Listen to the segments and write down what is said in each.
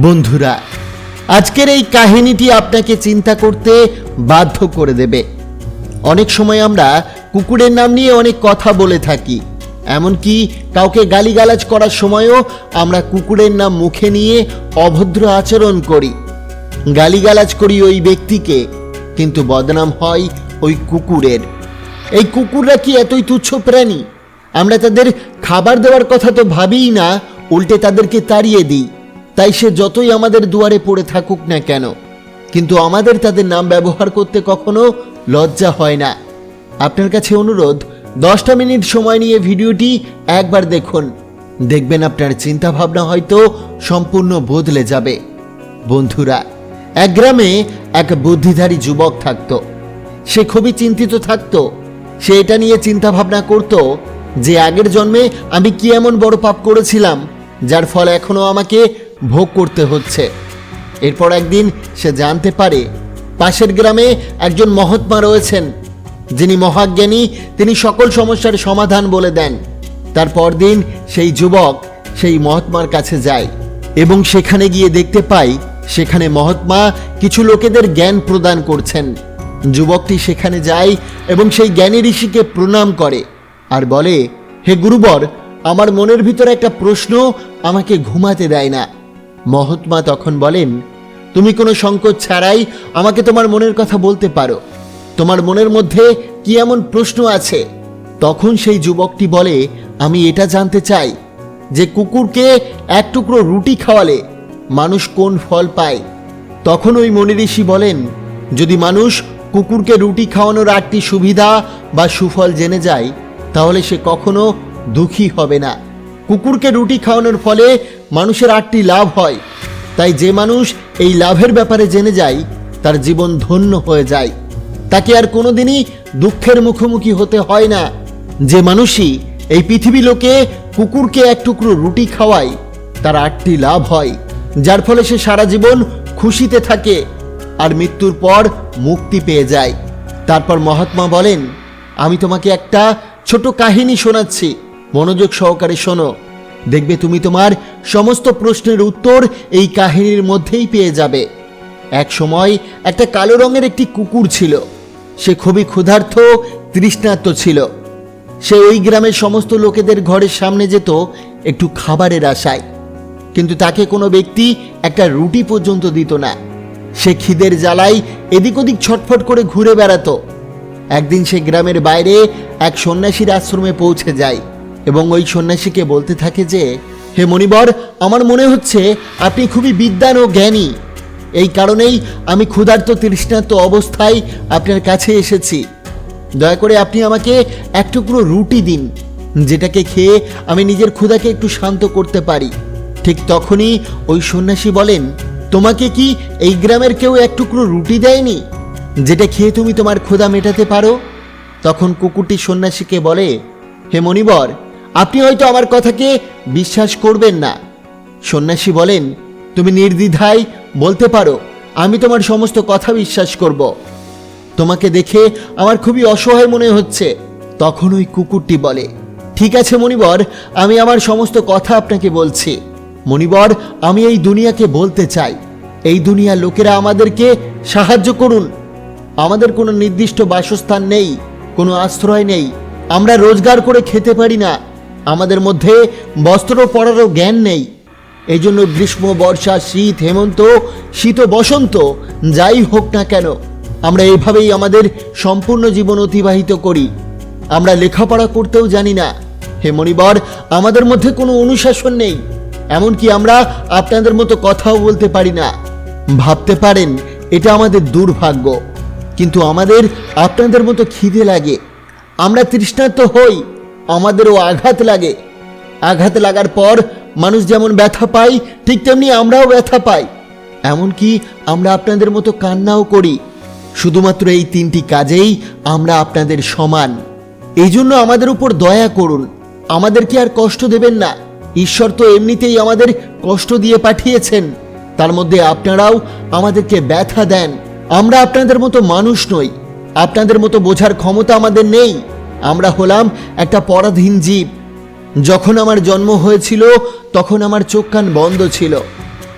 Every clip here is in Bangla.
বন্ধুরা, আজকের এই কাহিনীটি আপনাকে চিন্তা করতে বাধ্য করে দেবে। অনেক সময় আমরা কুকুরের নাম নিয়ে অনেক কথা বলে থাকি, এমনকি কাউকে গালিগালাজ করার সময়ও আমরা কুকুরের নাম মুখে নিয়ে অভদ্র আচরণ করি, গালিগালাজ করি ওই ব্যক্তিকে, কিন্তু বদনাম হয় ওই কুকুরের। এই কুকুররা কি এতই তুচ্ছ প্রাণী? আমরা তাদের খাবার দেওয়ার কথা তো ভাবিই না, উল্টে তাদেরকে তাড়িয়ে দিই। তাই সে যতই আমাদের দুয়ারে পড়ে থাকুক না কেন, কিন্তু আমাদের তাদের নাম ব্যবহার করতে কখনো লজ্জা হয় না। আপনার কাছে অনুরোধ, দশটা মিনিট সময় নিয়ে ভিডিওটি একবার দেখুন। দেখবেন আপনার চিন্তা ভাবনা হয়তো সম্পূর্ণ বদলে যাবে। বন্ধুরা, এক গ্রামে এক বুদ্ধিধারী যুবক থাকতো। সে খুবই চিন্তিত থাকতো। সে এটা নিয়ে চিন্তা ভাবনা করত যে আগের জন্মে আমি কি এমন বড় পাপ করেছিলাম, যার ফল এখনও আমাকে ভোগ করতে হচ্ছে। এরপর একদিন সে জানতে পারে, পাশের গ্রামে একজন মহাত্মা রয়েছেন। যিনি মহাজ্ঞানী, তিনি সকল সমস্যার সমাধান বলে দেন। তারপর দিন সেই যুবক সেই মহাত্মার কাছে যায় এবং সেখানে গিয়ে দেখতে পাই, সেখানে মহাত্মা কিছু লোকেদের জ্ঞান প্রদান করছেন। যুবকটি সেখানে যায় এবং সেই জ্ঞানী ঋষিকে প্রণাম করে আর বলে, হে গুরুবর, আমার মনের ভিতরে একটা প্রশ্ন আমাকে ঘুমাতে দেয় না। মহাত্মা তখন বলেন, তুমি কোনো সংকোচ ছাড়াই আমাকে তোমার মনের কথা বলতে পারো। তোমার মনের মধ্যে কি এমন প্রশ্ন আছে? তখন সেই যুবকটি বলে, আমি এটা জানতে চাই যে কুকুরকে এক টুকরো রুটি খাওয়ালে মানুষ কোন ফল পায়? তখন ওই মনি ঋষি বলেন, যদি মানুষ কুকুরকে রুটি খাওয়ানোর আটটি সুবিধা বা সুফল জেনে যায়, তাহলে সে কখনো দুঃখী হবে না। কুকুরকে রুটি খাওয়ানোর ফলে মানুষের আটটি লাভ হয়। তাই যে মানুষ এই লাভের ব্যাপারে জেনে যায়, তার জীবন ধন্য হয়ে যায়। তাকে আর কোনোদিনই দুঃখের মুখোমুখি হতে হয় না। যে মানুষই এই পৃথিবী লোকে কুকুরকে এক টুকরো রুটি খাওয়ায়, তার আটটি লাভ হয়, যার ফলে সে সারা জীবন খুশিতে থাকে আর মৃত্যুর পর মুক্তি পেয়ে যায়। তারপর মহাত্মা বলেন, আমি তোমাকে একটা ছোট কাহিনী শোনাচ্ছি। মনোযোগ সহকারে শোনো। দেখবে তুমি তোমার সমস্ত প্রশ্নের উত্তর এই কাহিনীর মধ্যেই পেয়ে যাবে। এক সময় একটা কালো রঙের একটি কুকুর ছিল। সে খুবই ক্ষুধার্ত, তৃষ্ণার্ত ছিল। সে ওই গ্রামের সমস্ত লোকেদের ঘরের সামনে যেত একটু খাবারের আশায়। কিন্তু তাকে কোনো ব্যক্তি একটা রুটি পর্যন্ত দিত না। সে খিদের জ্বালাই এদিক ওদিক ছটফট করে ঘুরে বেড়াতো। একদিন সে গ্রামের বাইরে এক সন্ন্যাসীর আশ্রমে পৌঁছে যায়। এবং ওই সন্ন্যাসীকে বলতে থাকে যে, হে মণিবর, আমার মনে হচ্ছে আপনি খুবই বিদ্যান ও জ্ঞানী। এই কারণেই আমি ক্ষুধার্ত তৃষ্ণার্ত অবস্থায় আপনার কাছে এসেছি। দয়া করে আপনি আমাকে এক টুকরো রুটি দিন, যেটাকে খেয়ে আমি নিজের ক্ষুধাকে একটু শান্ত করতে পারি। ঠিক তখনই ওই সন্ন্যাসী বলেন, তোমাকে কি এই গ্রামের কেউ এক টুকরো রুটি দেয়নি, যেটা খেয়ে তুমি তোমার ক্ষুধা মেটাতে পারো? তখন কুকুরটি সন্ন্যাসীকে বলে, হে মণিবর আপনি হয়তো আমার কথাকে বিশ্বাস করবেন না। সন্ন্যাসী বলেন, তুমি নির্দ্বিধায় বলতে পারো, আমি তোমার সমস্ত কথা বিশ্বাস করব। তোমাকে দেখে আমার খুবই অসহায় মনে হচ্ছে। তখন ওই কুকুরটি বলে, ঠিক আছে মণিবর, আমি আমার সমস্ত কথা আপনাকে বলছি। মণিবর, আমি এই দুনিয়াকে বলতে চাই। এই দুনিয়ার লোকেরা আমাদেরকে সাহায্য করুন। আমাদের কোনো নির্দিষ্ট বাসস্থান নেই, কোনো আশ্রয় নেই। আমরা রোজগার করে খেতে পারি না। আমাদের মধ্যে বস্ত্র পরারও জ্ঞান নেই। এই জন্য গ্রীষ্ম, বর্ষা, শীত, হেমন্ত, শীত বসন্ত, যাই হোক না কেন, আমরা এইভাবেই আমাদের সম্পূর্ণ জীবন অতিবাহিত করি। আমরা লেখাপড়া করতেও জানি না। হে মণিবর, আমাদের মধ্যে কোনো অনুশাসন নেই। এমনকি আমরা আপনাদের মতো কথাও বলতে পারি না। ভাবতে পারেন, এটা আমাদের দুর্ভাগ্য। কিন্তু আমাদের আপনাদের মতো খিদে লাগে। আমরা তৃষ্ণার্ত হই। আমাদেরও আঘাত লাগে। আঘাত লাগার পর মানুষ যেমন ব্যথা পায়, ঠিক তেমনি আমরাও ব্যথা পাই। এমনকি আমরা আপনাদের মতো কান্নাও করি। শুধুমাত্র এই তিনটি কাজেই আমরা আপনাদের সমান। এই জন্য আমাদের উপর দয়া করুন। আমাদেরকে আর কষ্ট দেবেন না। ঈশ্বর তো এমনিতেই আমাদের কষ্ট দিয়ে পাঠিয়েছেন। তার মধ্যে আপনারাও আমাদেরকে ব্যথা দেন। আমরা আপনাদের মতো মানুষ নই। আপনাদের মতো বোঝার ক্ষমতা আমাদের নেই। আমরা হলাম একটা পরাধীন জীব। যখন আমার জন্ম হয়েছিল, তখন আমার চোখ কান বন্ধ ছিল।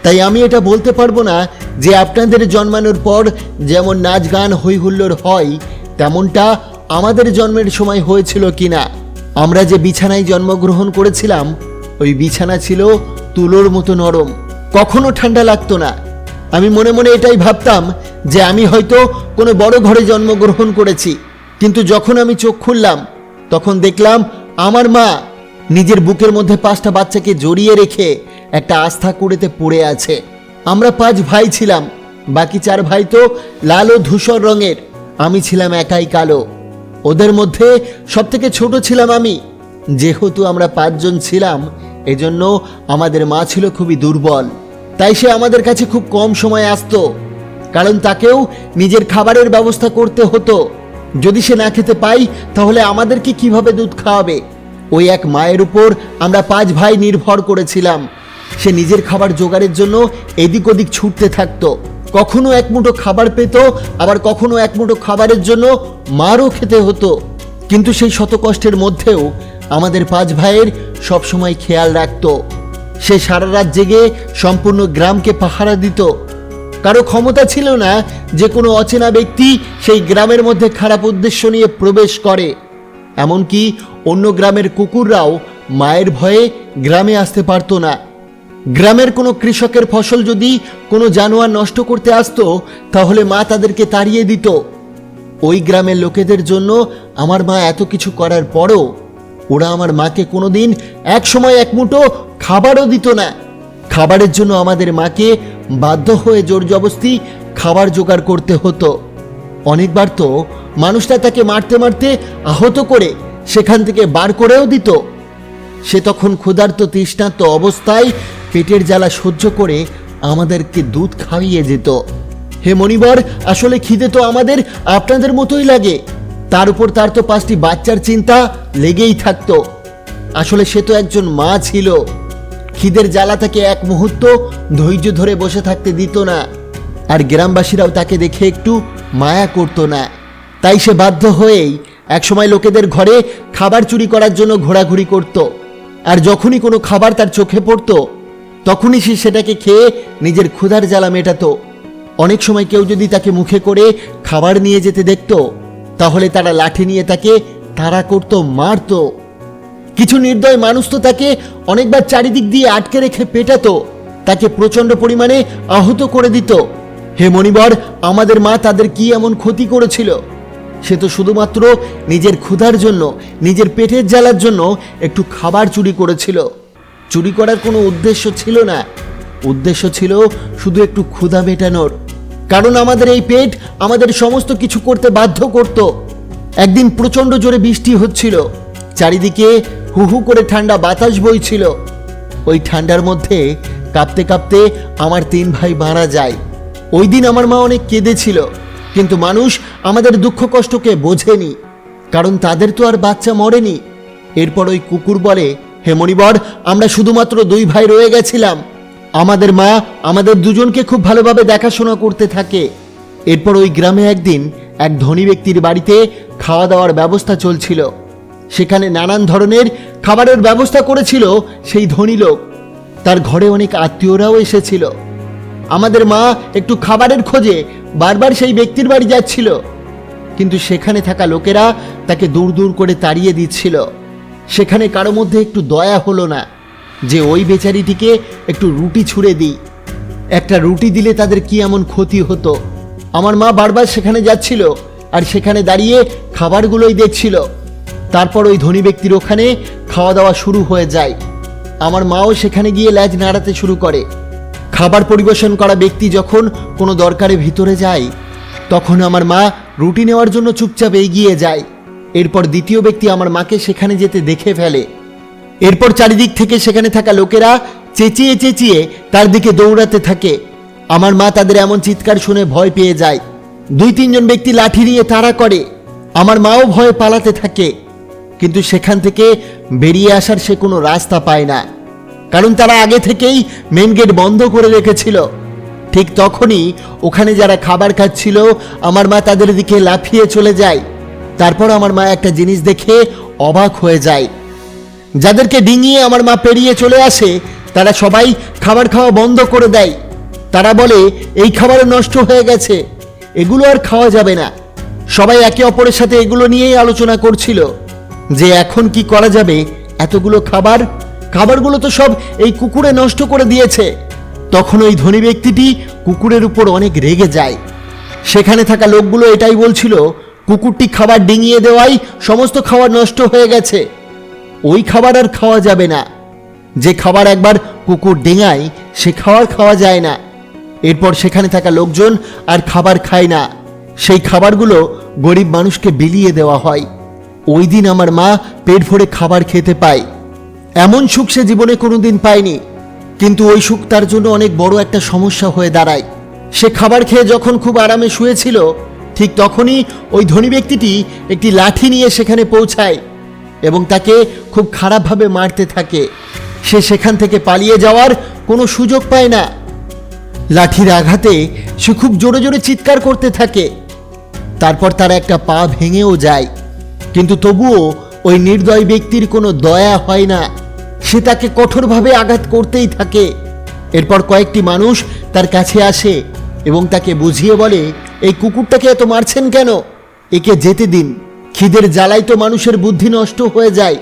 তাই আমি এটা বলতে পারব না যে আপনাদের জন্মানোর পর যেমন নাচ গান হই হুল্লোড় হয়, তেমনটা আমাদের জন্মের সময় হয়েছিল কিনা। আমরা যে বিছানায় জন্মগ্রহণ করেছিলাম, ওই বিছানা ছিল তুলোর মতো নরম। কখনো ঠান্ডা লাগতো না। আমি মনে মনে এটাই ভাবতাম যে আমি হয়তো কোনো বড় ঘরে জন্মগ্রহণ করেছি। কিন্তু যখন আমি চোখ খুললাম, তখন দেখলাম আমার মা নিজের বুকের মধ্যে পাঁচটা বাচ্চাকে জড়িয়ে রেখে একটা আস্থা কুড়েতে পড়ে আছে। আমরা পাঁচ ভাই ছিলাম, বাকি চার ভাই তো লাল ও ধূসর রঙের, আমি ছিলাম একাই কালো। ওদের মধ্যে সব থেকে ছোট ছিলাম আমি। যেহেতু আমরা পাঁচজন ছিলাম, এজন্য আমাদের মা ছিল খুবই দুর্বল। তাই সে আমাদের কাছে খুব কম সময় আসতো, কারণ তাকেও নিজের খাবারের ব্যবস্থা করতে হতো। যদি সে না খেতে পাই, তাহলে আমাদেরকে কীভাবে দুধ খাওয়াবে? ওই এক মায়ের উপর আমরা পাঁচ ভাই নির্ভর করেছিলাম। সে নিজের খাবার জোগাড়ের জন্য এদিক ওদিক ছুটতে থাকতো। কখনো এক মুঠো খাবার পেত, আবার কখনো এক মুঠো খাবারের জন্য মারও খেতে হতো। কিন্তু সেই শত কষ্টের মধ্যেও আমাদের পাঁচ ভাইয়ের সবসময় খেয়াল রাখতো। সে সারা রাত জেগে সম্পূর্ণ গ্রামকে পাহারা দিত। কারও ক্ষমতা ছিল না, যে কোনো অচেনা ব্যক্তি সেই গ্রামের মধ্যে খারাপ উদ্দেশ্য নিয়ে প্রবেশ করে। এমনকি অন্য গ্রামের কুকুররাও মায়ের ভয়ে গ্রামে আসতে পারতো না। গ্রামের কোনো কৃষকের ফসল যদি কোনো জানোয়ার নষ্ট করতে আসতো, তাহলে মা তাদেরকে তাড়িয়ে দিত। ওই গ্রামের লোকেদের জন্য আমার মা এত কিছু করার পরও ওরা আমার মাকে কোনোদিন এক সময় এক মুঠো খাবারও দিত না। খাবারের জন্য আমাদের মাকে বাধ্য হয়ে জোর জবস্তি খাবার জোগাড় করতে হতো। অনেকবার তো মানুষটা তাকে মারতে মারতে আহত করে সেখান থেকে বার করেও দিত। সে তখন ক্ষুধার্ত তৃষ্ণার্ত অবস্থায় পেটের জ্বালা সহ্য করে আমাদেরকে দুধ খাইয়ে যেত। হে মণিবর, আসলে খিদে তো আমাদের, আপনাদের মতোই লাগে। তার উপর তার তো পাঁচটি বাচ্চার চিন্তা লেগেই থাকতো। আসলে সে তো একজন মা ছিল। খিদের জ্বালা তাকে এক মুহূর্ত ধৈর্য ধরে বসে থাকতে দিত না। আর গ্রামবাসীরাও তাকে দেখে একটু মায়া করতো না। তাই সে বাধ্য হয়েই একসময় লোকেদের ঘরে খাবার চুরি করার জন্য ঘোরাঘুরি করত। আর যখনই কোনো খাবার তার চোখে পড়তো, তখনই সে সেটাকে খেয়ে নিজের ক্ষুধার জ্বালা মেটাতো। অনেক সময় কেউ যদি তাকে মুখে করে খাবার নিয়ে যেতে দেখত, তাহলে তারা লাঠি নিয়ে তাকে তাড়া করতো, মারতো। কিছু নির্দয় মানুষ তো তাকে অনেকবার চারিদিক দিয়ে আটকে রেখে পেটাতো, তাকে প্রচণ্ড পরিমাণে আহত করে দিত। হে মণিবর, আমাদের মা তাদের কি এমন ক্ষতি করেছিল? সে তো শুধুমাত্র নিজের ক্ষুধার জন্য, নিজের পেটের জ্বালার জন্য একটু খাবার চুরি করেছিল। চুরি করার কোনো উদ্দেশ্য ছিল না। উদ্দেশ্য ছিল শুধু একটু ক্ষুধা মেটানোর। কারণ আমাদের এই পেট আমাদের সমস্ত কিছু করতে বাধ্য করত। একদিন প্রচণ্ড জোরে বৃষ্টি হচ্ছিল। চারিদিকে হু হু করে ঠান্ডা বাতাস বইছিল। ওই ঠান্ডার মধ্যে কাঁপতে কাঁপতে আমার তিন ভাই মারা যায়। ওই দিন আমার মা অনেক কেঁদেছিল, কিন্তু মানুষ আমাদের দুঃখ কষ্টকে বোঝেনি, কারণ তাদের তো আর বাচ্চা মরেনি। এরপর ওই কুকুর বলে, হে মণিবর, আমরা শুধুমাত্র দুই ভাই রয়ে গেছিলাম। আমাদের মা আমাদের দুজনকে খুব ভালোভাবে দেখাশোনা করতে থাকে। এরপর ওই গ্রামে একদিন এক ধনী ব্যক্তির বাড়িতে খাওয়া দাওয়ার ব্যবস্থা চলছিল। সেখানে নানান ধরনের খাবারের ব্যবস্থা করেছিল সেই ধনী লোক। তার ঘরে অনেক আত্মীয়রাও এসেছিল। আমাদের মা একটু খাবারের খোঁজে বারবার সেই ব্যক্তির বাড়ি যাচ্ছিল। কিন্তু সেখানে থাকা লোকেরা তাকে দূর দূর করে তাড়িয়ে দিচ্ছিল। সেখানে কারও মধ্যে একটু দয়া হলো না যে ওই বেচারিটিকে একটু রুটি ছুঁড়ে দিই। একটা রুটি দিলে তাদের কি এমন ক্ষতি হতো? আমার মা বারবার সেখানে যাচ্ছিল আর সেখানে দাঁড়িয়ে খাবারগুলোই দেখছিল। তারপর ওই ধনী ব্যক্তির ওখানে খাওয়া দাওয়া শুরু হয়ে যায়। আমার মাও সেখানে গিয়ে ল্যাজ নাড়াতে শুরু করে। খাবার পরিবেশন করা ব্যক্তি যখন কোনো দরকারে ভিতরে যায়, তখন আমার মা রুটি নেওয়ার জন্য চুপচাপ এগিয়ে যায়। এরপর দ্বিতীয় ব্যক্তি আমার মাকে সেখানে যেতে দেখে ফেলে। এরপর চারিদিক থেকে সেখানে থাকা লোকেরা চেঁচিয়ে চেঁচিয়ে তার দিকে দৌড়াতে থাকে। আমার মা তাদের এমন চিৎকার শুনে ভয় পেয়ে যায়। দুই তিনজন ব্যক্তি লাঠি নিয়ে তাড়া করে। আমার মাও ভয়ে পালাতে থাকে। কিন্তু সেখান থেকে বেরিয়ে আসার সে কোনো রাস্তা পায় না। কারণ তারা আগে থেকেই মেন গেট বন্ধ করে রেখেছিল। ঠিক তখনই ওখানে যারা খাবার খাচ্ছিল, আমার মা তাদের দিকে লাফিয়ে চলে যায়। তারপর আমার মা একটা জিনিস দেখে অবাক হয়ে যায়। যাদেরকে ডিঙিয়ে আমার মা পেরিয়ে চলে আসে, তারা সবাই খাবার খাওয়া বন্ধ করে দেয়। তারা বলে, এই খাবার নষ্ট হয়ে গেছে। এগুলো আর খাওয়া যাবে না। সবাই একে অপরের সাথে এগুলো নিয়েই আলোচনা করছিল। যে এখন কি করা যাবে? এতগুলো খাবার? খাবারগুলো তো সব এই কুকুরে নষ্ট করে দিয়েছে। তখন ওই ধনী ব্যক্তিটি কুকুরের উপর অনেক রেগে যায়। সেখানে থাকা লোকগুলো এটাই বলছিল, কুকুরটি খাবার ডিঙিয়ে দেওয়াই সমস্ত খাবার নষ্ট হয়ে গেছে। ওই খাবার আর খাওয়া যাবে না। যে খাবার একবার কুকুর ডেঙায়, সে খাবার খাওয়া যায় না। এরপর সেখানে থাকা লোকজন আর খাবার খায় না। সেই খাবারগুলো গরিব মানুষকে বিলিয়ে দেওয়া হয়। ওই দিন আমার মা পেট ভরে খাবার খেতে পায়। এমন সুখ সে জীবনে কোনোদিন পায়নি। কিন্তু ওই সুখ তার জন্য অনেক বড় একটা সমস্যা হয়ে দাঁড়ায়। সে খাবার খেয়ে যখন খুব আরামে শুয়েছিল, ঠিক তখনই ওই ধনী ব্যক্তিটি একটি লাঠি নিয়ে সেখানে পৌঁছায় এবং তাকে খুব খারাপভাবে মারতে থাকে। সে সেখান থেকে পালিয়ে যাওয়ার কোনো সুযোগ পায় না। লাঠির আঘাতে সে খুব জোরে জোরে চিৎকার করতে থাকে। তারপর তার একটা পা ভেঙেও যায়। কিন্তু তবুও ওই নির্দয় ব্যক্তির কোনো দয়া হয় না। সে তাকে কঠোরভাবে আঘাত করতেই থাকে। এরপর কয়েকটি মানুষ তার কাছে আসে এবং তাকে বুঝিয়ে বলে, এই কুকুরটাকে এত মারছেন কেন? একে যেতে দিন। খিদের জ্বালাই তো মানুষের বুদ্ধি নষ্ট হয়ে যায়।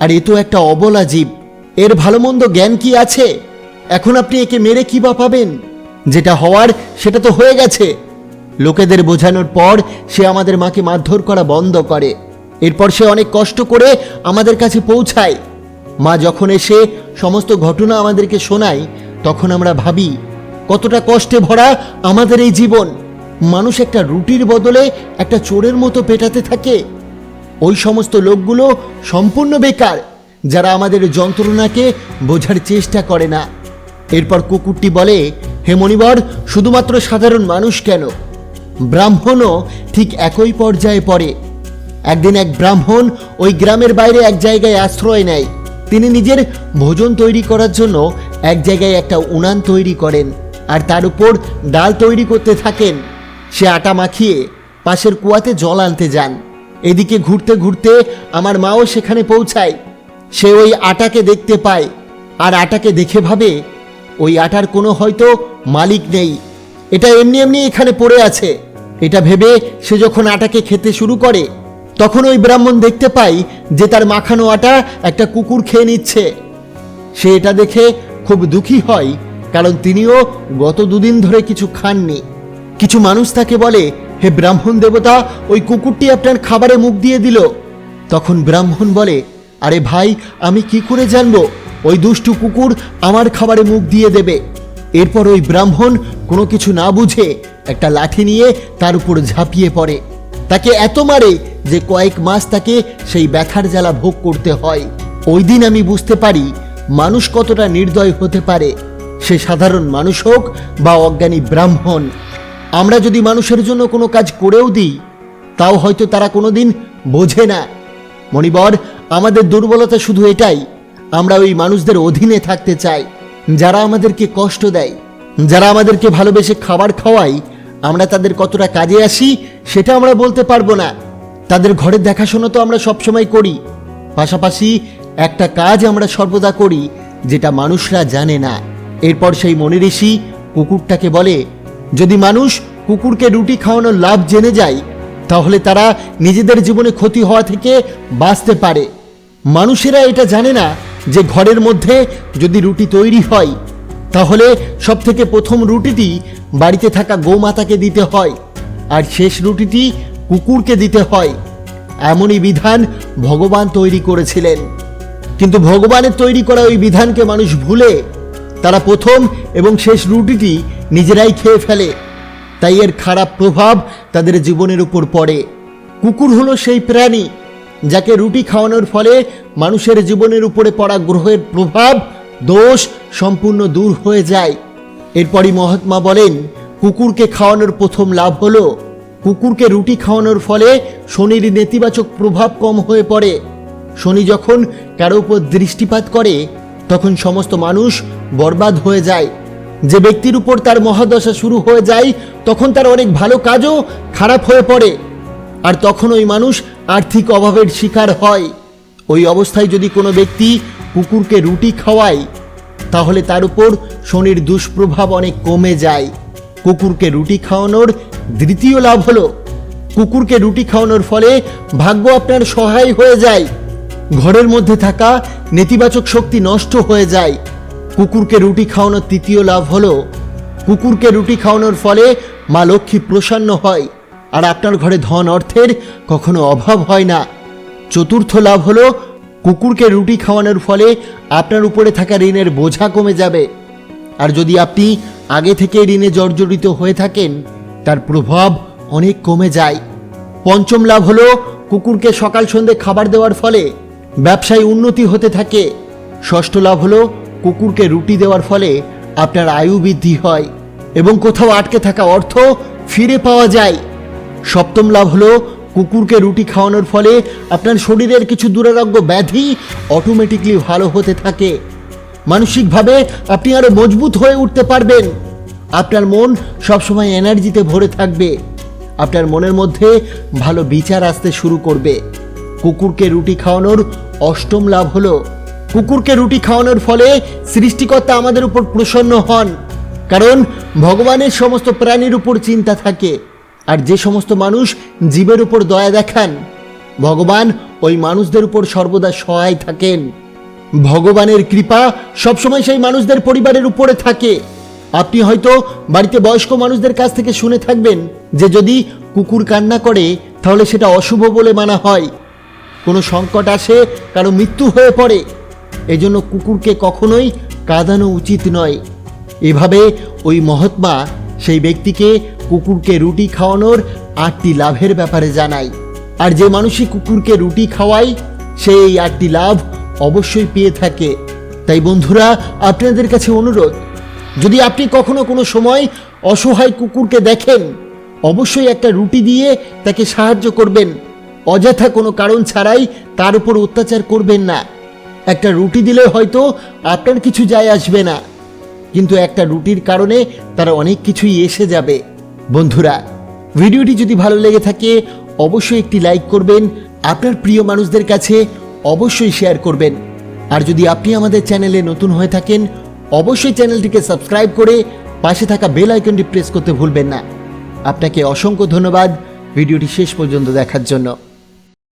আর এ তো একটা অবলা জীব। এর ভালো মন্দ জ্ঞান কি আছে? এখন আপনি একে মেরে কি বা পাবেন? যেটা হওয়ার, সেটা তো হয়ে গেছে। লোকেদের বোঝানোর পর সে আমাদের মাকে মারধর করা বন্ধ করে। এরপর সে অনেক কষ্ট করে আমাদের কাছে পৌঁছায়। মা যখন এসে সমস্ত ঘটনা আমাদেরকে শোনায়, তখন আমরা ভাবি, কতটা কষ্টে ভরা আমাদের এই জীবন। মানুষ একটা রুটির বদলে একটা চোরের মতো পেটাতে থাকে। ওই সমস্ত লোকগুলো সম্পূর্ণ বেকার, যারা আমাদের যন্ত্রণাকে বোঝার চেষ্টা করে না। এরপর কুকুরটি বলে, হে মণিবর, শুধুমাত্র সাধারণ মানুষ কেন? ব্রাহ্মণও ঠিক একই পর্যায়ে পড়ে। একদিন এক ব্রাহ্মণ ওই গ্রামের বাইরে এক জায়গায় আশ্রয় নেয়। তিনি নিজের ভোজন তৈরি করার জন্য এক জায়গায় একটা উনান তৈরি করেন আর তার উপর ডাল তৈরি করতে থাকেন। সে আটা মাখিয়ে পাশের কুয়াতে জল আনতে যান। এদিকে ঘুরতে ঘুরতে আমার মাও সেখানে পৌঁছায়। সে ওই আটাকে দেখতে পায় আর আটাকে দেখে ভাবে, ওই আটার কোনো হয়তো মালিক নেই। এটা এমনি এমনি এখানে পড়ে আছে। এটা ভেবে সে যখন আটাকে খেতে শুরু করে তখন ওই ব্রাহ্মণ দেখতে পাই যে তার মাখানো আটা একটা কুকুর খেয়ে নিচ্ছে। সে এটা দেখে খুব দুঃখী হয়, কারণ তিনিও গত দুদিন ধরে কিছু খাননি। কিছু মানুষ তাকে বলে, হে ব্রাহ্মণ দেবতা, ওই কুকুরটি আপনার খাবারে মুখ দিয়ে দিল। তখন ব্রাহ্মণ বলে, আরে ভাই, আমি কি করে জানব? ওই দুষ্টু কুকুর আমার খাবারে মুখ দিয়ে দেবে। এরপর ওই ব্রাহ্মণ কোনো কিছু না বুঝে একটা লাঠি নিয়ে তার উপর ঝাঁপিয়ে পড়ে। তাকে এত মারে যে কয়েক মাস তাকে সেই ব্যথার জ্বালা ভোগ করতে হয়। ওই দিন আমি বুঝতে পারি মানুষ কতটা নির্দয় হতে পারে। সে সাধারণ মানুষ হোক বা অজ্ঞানী ব্রাহ্মণ। আমরা যদি মানুষের জন্য কোনো কাজ করেও দিই, তাও হয়তো তারা কোনোদিন বোঝে না। মণিবর, আমাদের দুর্বলতা শুধু এটাই, আমরা ওই মানুষদের অধীনে থাকতে চাই, যারা আমাদেরকে কষ্ট দেয়, যারা আমাদেরকে ভালোবেসে খাবার খাওয়ায় আমরা তাদের কতটা কাজে আসি, সেটা আমরা বলতে পারব না। তাদের ঘরের দেখাশোনা তো আমরা সবসময় করি। পাশাপাশি একটা কাজ আমরা সর্বদা করি, যেটা মানুষরা জানে না। এরপর সেই মনি ঋষি কুকুরটাকে বলে, যদি মানুষ কুকুরকে রুটি খাওয়ানোর লাভ জেনে যায়, তাহলে তারা নিজেদের জীবনে ক্ষতি হওয়া থেকে বাঁচতে পারে। মানুষেরা এটা জানে না যে ঘরের মধ্যে যদি রুটি তৈরি হয়, তাহলে সব থেকে প্রথম রুটিটি বাড়িতে থাকা গোমাতাকে দিতে হয়, আর শেষ রুটিটি কুকুরকে দিতে হয়। এমনই বিধান ভগবান তৈরি করেছিলেন। কিন্তু ভগবানের তৈরি করা ওই বিধানকে মানুষ ভুলে তারা প্রথম এবং শেষ রুটিটি নিজেরাই খেয়ে ফেলে। তাই এর খারাপ প্রভাব তাদের জীবনের উপর পড়ে। কুকুর হলো সেই প্রাণী যাকে রুটি খাওয়ানোর ফলে মানুষের জীবনের উপরে পড়া গ্রহের প্রভাব, দোষ সম্পূর্ণ দূর হয়ে যায়। এরপরই মহাত্মা বলেন, কুকুরকে খাওয়ানোর প্রথম লাভ হলো, কুকুরকে রুটি খাওয়ানোর ফলে শনির নেতিবাচক প্রভাব কম হয়ে পড়ে। শনি যখন কারও উপর দৃষ্টিপাত করে, তখন সমস্ত মানুষ বরবাদ হয়ে যায়। যে ব্যক্তির উপর তার মহাদশা শুরু হয়ে যায়, তখন তার অনেক ভালো কাজও খারাপ হয়ে পড়ে। আর তখন ওই মানুষ আর্থিক অভাবের শিকার হয়। ওই অবস্থায় যদি কোনো ব্যক্তি কুকুরকে রুটি খাওয়ায় তাহলে তার উপর শনির দুষ্প্রভাব অনেক কমে যায়। কুকুরকে রুটি খাওয়ানোর দ্বিতীয় লাভ হলো, কুকুরকে রুটি খাওয়ানোর ফলে ভাগ্য আপনার সহায় হয়ে যায়। ঘরের মধ্যে থাকা নেতিবাচক শক্তি নষ্ট হয়ে যায়। কুকুরকে রুটি খাওয়ানোর তৃতীয় লাভ হলো, কুকুরকে রুটি খাওয়ানোর ফলে মা লক্ষ্মী প্রসন্ন হয়, আর আপনার ঘরে ধন অর্থের কখনো অভাব হয় না। চতুর্থ লাভ হলো কুকুরকে রুটি খাওয়ানোর ফলে আপনার উপরে থাকা ঋণের বোঝা কমে যাবে। আর যদি আপনি আগে থেকে ঋণে জর্জরিত হয়ে থাকেন, তার প্রভাব অনেক কমে যায়। পঞ্চম লাভ হলো কুকুরকে সকাল সন্ধে খাবার দেওয়ার ফলে ব্যবসায় উন্নতি হতে থাকে। ষষ্ঠ লাভ হলো কুকুরকে রুটি দেওয়ার ফলে আপনার আয়ু বৃদ্ধি হয় এবং কোথাও আটকে থাকা অর্থ ফিরে পাওয়া যায়। সপ্তম লাভ হলো কুকুরকে রুটি খাওয়ানোর ফলে আপনার শরীরের কিছু দুরারোগ্য ব্যাধি অটোমেটিকলি ভালো হতে থাকে। মানসিকভাবে আপনি আরও মজবুত হয়ে উঠতে পারবেন। আপনার মন সবসময় এনার্জিতে ভরে থাকবে। আপনার মনের মধ্যে ভালো বিচার আসতে শুরু করবে। কুকুরকে রুটি খাওয়ানোর অষ্টম লাভ হলো। কুকুরকে রুটি খাওয়ানোর ফলে সৃষ্টিকর্তা আমাদের উপর প্রসন্ন হন। কারণ ভগবানের সমস্ত প্রাণীর উপর চিন্তা থাকে। আর যে সমস্ত মানুষ জীবের উপর দয়া দেখান, ভগবান ওই মানুষদের উপর সর্বদা সহায় থাকেন। ভগবানের কৃপা সবসময় সেই মানুষদের পরিবারের উপরে থাকে। আপনি হয়তো বাড়িতে বয়স্ক মানুষদের কাছ থেকে শুনে থাকবেন যে যদি কুকুর কান্না করে, তাহলে সেটা অশুভ বলে মানা হয়। কোনো সংকট আসে, কারও মৃত্যু হয়ে পড়ে। এজন্য কুকুরকে কখনোই কাঁদানো উচিত নয়। এভাবে ওই মহাত্মা সেই ব্যক্তিকে কুকুরকে রুটি খাওয়ানোর আটটি লাভের ব্যাপারে জানাই। আর যে মানুষই কুকুরকে রুটি খাওয়ায় সে এই আটটি লাভ অবশ্যই পেয়ে থাকে। তাই বন্ধুরা, আপনাদের কাছে অনুরোধ, যদি আপনি কখনো কোনো সময় অসহায় কুকুরকে দেখেন, অবশ্যই একটা রুটি দিয়ে তাকে সাহায্য করবেন। অযথা কোনো কারণ ছাড়াই তার উপর অত্যাচার করবেন না। একটা রুটি দিলে হয়তো আপনার কিছু যায় আসবে না। কিন্তু একটা রুটির কারণে তারা অনেক কিছুই এসে যাবে। বন্ধুরা, ভিডিওটি যদি ভালো লেগে থাকে, অবশ্যই একটি লাইক করবেন, আপনার প্রিয় মানুষদের কাছে অবশ্যই শেয়ার করবেন। আর যদি আপনি আমাদের চ্যানেলে নতুন হয়ে থাকেন, অবশ্যই চ্যানেলটিকে সাবস্ক্রাইব করে পাশে থাকা বেল আইকনটি প্রেস করতে ভুলবেন না। আপনাকে অসংখ্য ধন্যবাদ, ভিডিওটি শেষ পর্যন্ত দেখার জন্য।